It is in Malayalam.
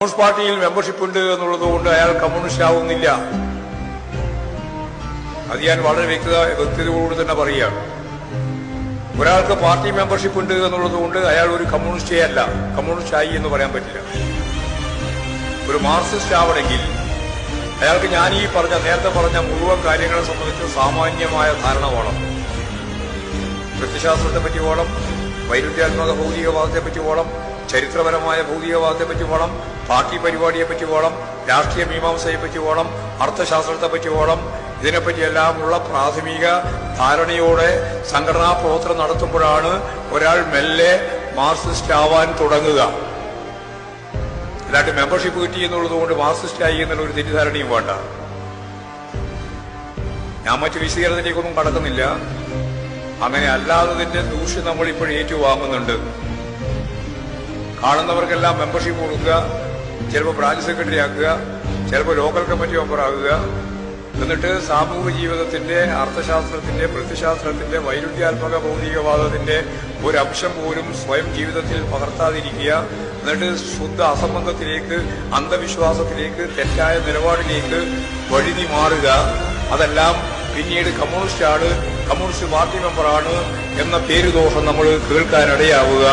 കമ്മ്യൂണിസ്റ്റ് പാർട്ടിയിൽ മെമ്പർഷിപ്പ് ഉണ്ട് എന്നുള്ളത് കൊണ്ട് അയാൾ കമ്മ്യൂണിസ്റ്റ് ആവുന്നില്ല. അത് ഞാൻ വളരെ വ്യക്തത വ്യക്തതയോട് തന്നെ പറയുകയാണ്. ഒരാൾക്ക് പാർട്ടി മെമ്പർഷിപ്പ് ഉണ്ട് എന്നുള്ളത് കൊണ്ട് അയാൾ ഒരു കമ്മ്യൂണിസ്റ്റേ അല്ല. കമ്മ്യൂണിസ്റ്റ് ആയി എന്ന് പറയാൻ പറ്റില്ല. ഒരു മാർക്സിസ്റ്റ് ആവണമെങ്കിൽ അയാൾക്ക് ഞാൻ ഈ പറഞ്ഞ നേരത്തെ പറഞ്ഞ മുഴുവൻ കാര്യങ്ങളെ സംബന്ധിച്ച് സാമാന്യമായ ധാരണ വേണം. പ്രത്യശാസ്ത്രത്തെ പറ്റി വേണം വൈരുദ്ധ്യാത്മക ഭൗതികവാദത്തെ പറ്റി വേണം ചരിത്രപരമായ ഭൗതികവാദത്തെ പറ്റി വേണം പാർട്ടി പരിപാടിയെ പറ്റി പോകണം രാഷ്ട്രീയ മീമാംസയെ പറ്റി പോകണം അർത്ഥശാസ്ത്രത്തെ പറ്റി പോകണം. ഇതിനെപ്പറ്റിയെല്ലാമുള്ള പ്രാഥമിക ധാരണയോടെ സംഘടനാ പ്രവർത്തനം നടത്തുമ്പോഴാണ് ഒരാൾ മെല്ലെ മാർക്സിസ്റ്റ് ആവാൻ തുടങ്ങുക. അല്ലാണ്ട് മെമ്പർഷിപ്പ് കിട്ടി എന്നുള്ളത് കൊണ്ട് മാർക്സിസ്റ്റ് ആയി എന്നുള്ള ഒരു തെറ്റിദ്ധാരണയും വേണ്ട. ഞാൻ മറ്റു വിശദീകരണത്തിലേക്കൊന്നും കടക്കുന്നില്ല. അങ്ങനെ അല്ലാത്തതിന്റെ ദൂഷ്യം നമ്മൾ ഇപ്പോൾ ഏറ്റുവാങ്ങുന്നുണ്ട്. കാണുന്നവർക്കെല്ലാം മെമ്പർഷിപ്പ് കൊടുക്കുക. ചിലപ്പോൾ ബ്രാഞ്ച് സെക്രട്ടറി ആക്കുക ചിലപ്പോൾ ലോക്കൽ കമ്മിറ്റി മെമ്പർ ആകുക. എന്നിട്ട് സാമൂഹിക ജീവിതത്തിന്റെ അർത്ഥശാസ്ത്രത്തിന്റെ പ്രത്യശാസ്ത്രത്തിന്റെ വൈരുദ്ധ്യാത്മക ഭൗതികവാദത്തിന്റെ ഒരു അംശം പോലും സ്വയം ജീവിതത്തിൽ പകർത്താതിരിക്കുക. എന്നിട്ട് ശുദ്ധ അസംബന്ധത്തിലേക്ക് അന്ധവിശ്വാസത്തിലേക്ക് തെറ്റായ നിലപാടിലേക്ക് വഴുതി മാറുക. അതെല്ലാം പിന്നീട് കമ്മ്യൂണിസ്റ്റ് ആണ് കമ്മ്യൂണിസ്റ്റ് പാർട്ടി മെമ്പറാണ് എന്ന പേരുദോഷം നമ്മൾ കേൾക്കാനിടയാവുക.